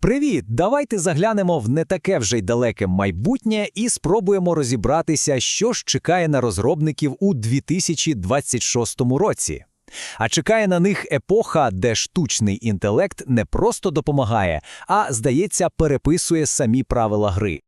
Привіт! Давайте заглянемо в не таке вже й далеке майбутнє і спробуємо розібратися, що ж чекає на розробників у 2026 році. А чекає на них епоха, де штучний інтелект не просто допомагає, а, здається, переписує самі правила гри.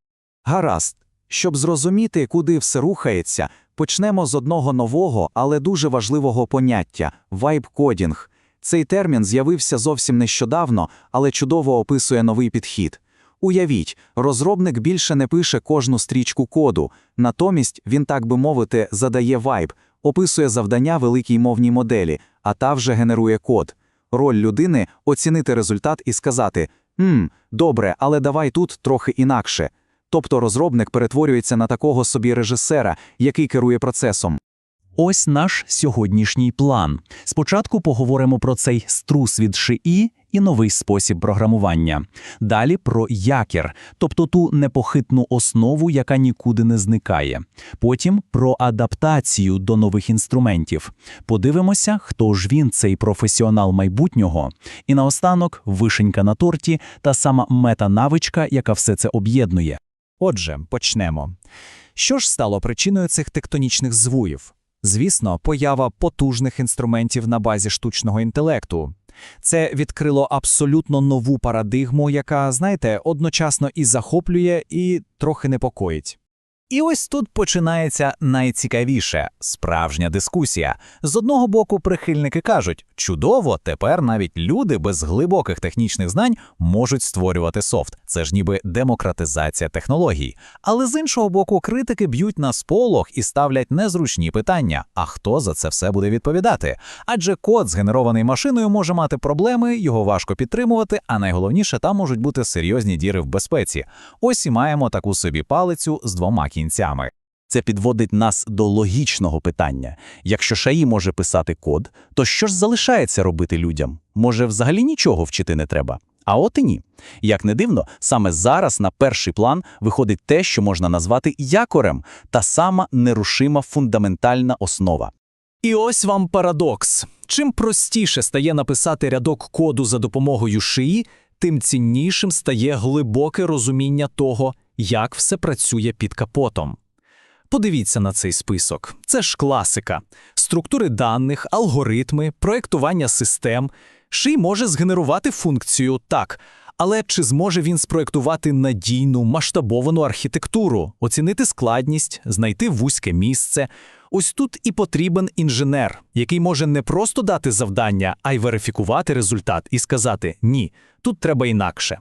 Гаразд. Щоб зрозуміти, куди все рухається, почнемо з одного нового, але дуже важливого поняття вайб-кодінг. Цей термін з'явився зовсім нещодавно, але чудово описує новий підхід. Уявіть, розробник більше не пише кожну стрічку коду, натомість він, так би мовити, задає вайб, описує завдання великій мовній моделі, а та вже генерує код. Роль людини оцінити результат і сказати: «Мм, добре, але давай тут трохи інакше. Тобто розробник перетворюється на такого собі режисера, який керує процесом. Ось наш сьогоднішній план. Спочатку поговоримо про цей струс від шиї і новий спосіб програмування. Далі про якір, тобто ту непохитну основу, яка нікуди не зникає. Потім про адаптацію до нових інструментів. Подивимося, хто ж він, цей професіонал майбутнього. І наостанок вишенька на торті та сама мета-навичка, яка все це об'єднує. Отже, почнемо. Що ж стало причиною цих тектонічних звуїв? Звісно, поява потужних інструментів на базі штучного інтелекту. Це відкрило абсолютно нову парадигму, яка, знаєте, одночасно і захоплює, і трохи непокоїть. І ось тут починається найцікавіше справжня дискусія. З одного боку, прихильники кажуть: чудово, тепер навіть люди без глибоких технічних знань можуть створювати софт. Це ж ніби демократизація технологій. Але з іншого боку, критики б'ють на сполох і ставлять незручні питання: а хто за це все буде відповідати? Адже код, згенерований машиною, може мати проблеми, його важко підтримувати, а найголовніше, там можуть бути серйозні діри в безпеці. Ось і маємо таку собі палицю з двома кінцями. Це підводить нас до логічного питання. Якщо ШАІ може писати код, то що ж залишається робити людям? Може, взагалі нічого вчити не треба? А от і ні. Як не дивно, саме зараз на перший план виходить те, що можна назвати якорем, та сама нерушима фундаментальна основа. І ось вам парадокс. Чим простіше стає написати рядок коду за допомогою шиї, тим ціннішим стає глибоке розуміння того, як все працює під капотом. Подивіться на цей список. Це ж класика. Структури даних, алгоритми, проєктування систем. Ший може згенерувати функцію так. Але чи зможе він спроєктувати надійну, масштабовану архітектуру, оцінити складність, знайти вузьке місце? Ось тут і потрібен інженер, який може не просто дати завдання, а й верифікувати результат і сказати ні, тут треба інакше.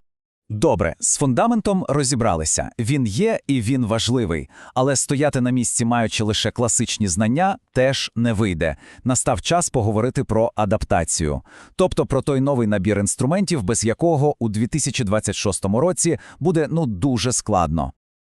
Добре, з фундаментом розібралися. Він є і він важливий, але стояти на місці, маючи лише класичні знання, теж не вийде. Настав час поговорити про адаптацію, тобто про той новий набір інструментів, без якого у 2026 році буде ну дуже складно.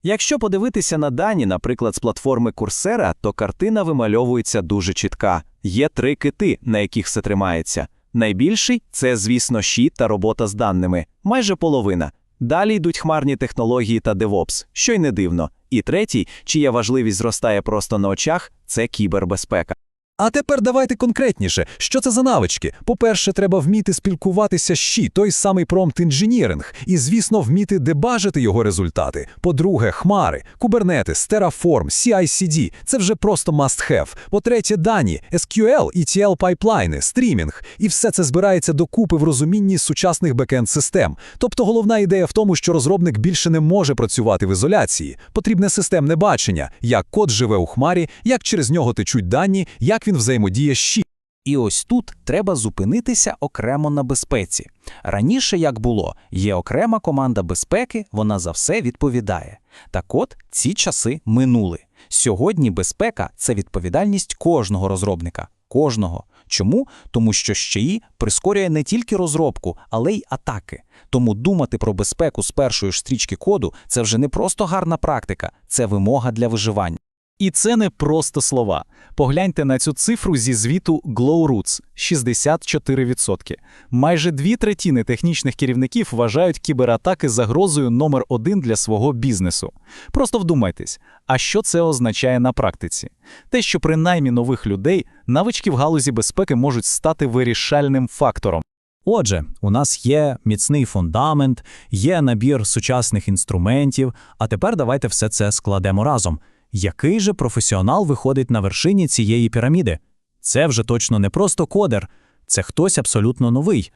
Якщо подивитися на дані, наприклад, з платформи Курсера, то картина вимальовується дуже чітка. Є три кити, на яких все тримається. Найбільший це, звісно, щит та робота з даними, майже половина. Далі йдуть хмарні технології та DevOps, що й не дивно. І третій, чия важливість зростає просто на очах, це кібербезпека. А тепер давайте конкретніше, що це за навички? По-перше, треба вміти спілкуватися щі, той самий промпт інженіринг, і, звісно, вміти дебажити його результати. По-друге, хмари, Kubernetes, Terraform, CI/CD – це вже просто must-have. По-третє, дані, SQL, ETL пайплайни, стрімінг. І все це збирається докупи в розумінні сучасних бекенд-систем. Тобто головна ідея в тому, що розробник більше не може працювати в ізоляції. Потрібне системне бачення, як код живе у хмарі, як через нього течуть дані, як він взаємодіє щі. І ось тут треба зупинитися окремо на безпеці. Раніше, як було, є окрема команда безпеки, вона за все відповідає. Так от ці часи минули. Сьогодні безпека це відповідальність кожного розробника. Кожного. Чому? Тому що ЩІ прискорює не тільки розробку, але й атаки. Тому думати про безпеку з першої ж стрічки коду це вже не просто гарна практика, це вимога для виживання. І це не просто слова. Погляньте на цю цифру зі звіту GlowRoots – 64%. Майже дві третини технічних керівників вважають кібератаки загрозою номер один для свого бізнесу. Просто вдумайтесь, а що це означає на практиці? Те, що при наймі нових людей навички в галузі безпеки можуть стати вирішальним фактором. Отже, у нас є міцний фундамент, є набір сучасних інструментів, а тепер давайте все це складемо разом. Який же професіонал виходить на вершині цієї піраміди? Це вже точно не просто кодер, це хтось абсолютно новий.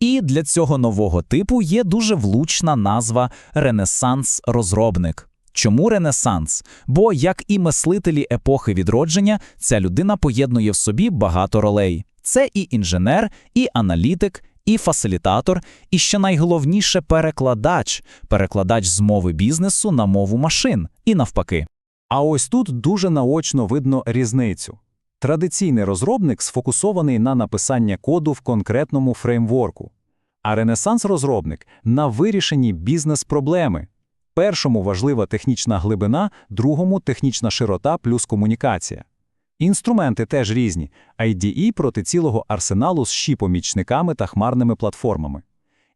І для цього нового типу є дуже влучна назва Ренесанс-розробник. Чому Ренесанс? Бо, як і мислителі епохи відродження, ця людина поєднує в собі багато ролей. Це і інженер, і аналітик, і фасилітатор, і що найголовніше перекладач, перекладач з мови бізнесу на мову машин, і навпаки. А ось тут дуже наочно видно різницю. Традиційний розробник сфокусований на написання коду в конкретному фреймворку, а ренесанс-розробник – на вирішенні бізнес-проблеми. Першому важлива технічна глибина, другому – технічна широта плюс комунікація. Інструменти теж різні – IDE проти цілого арсеналу з щі-помічниками та хмарними платформами.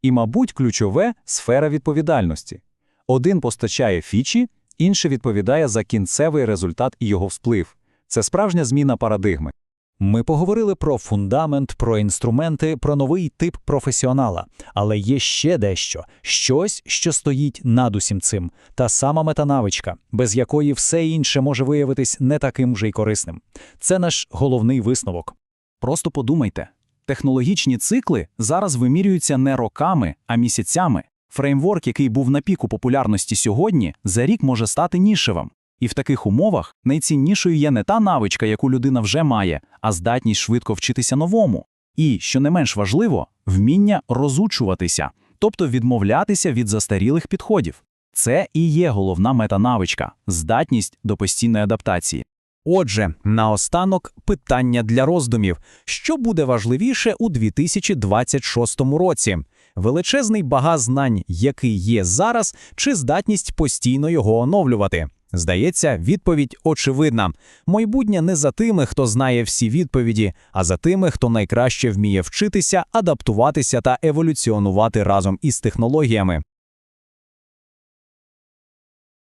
І, мабуть, ключове – сфера відповідальності. Один постачає фічі, інший відповідає за кінцевий результат і його вплив. Це справжня зміна парадигми. Ми поговорили про фундамент, про інструменти, про новий тип професіонала. Але є ще дещо, щось, що стоїть над усім цим, та сама метанавичка, без якої все інше може виявитись не таким вже й корисним. Це наш головний висновок. Просто подумайте. Технологічні цикли зараз вимірюються не роками, а місяцями. Фреймворк, який був на піку популярності сьогодні, за рік може стати нішевим. І в таких умовах найціннішою є не та навичка, яку людина вже має, а здатність швидко вчитися новому. І, що не менш важливо, вміння розучуватися, тобто відмовлятися від застарілих підходів. Це і є головна метанавичка – здатність до постійної адаптації. Отже, наостанок питання для роздумів. Що буде важливіше у 2026 році? Величезний бага знань, який є зараз, чи здатність постійно його оновлювати? Здається, відповідь очевидна. Майбутнє не за тими, хто знає всі відповіді, а за тими, хто найкраще вміє вчитися, адаптуватися та еволюціонувати разом із технологіями.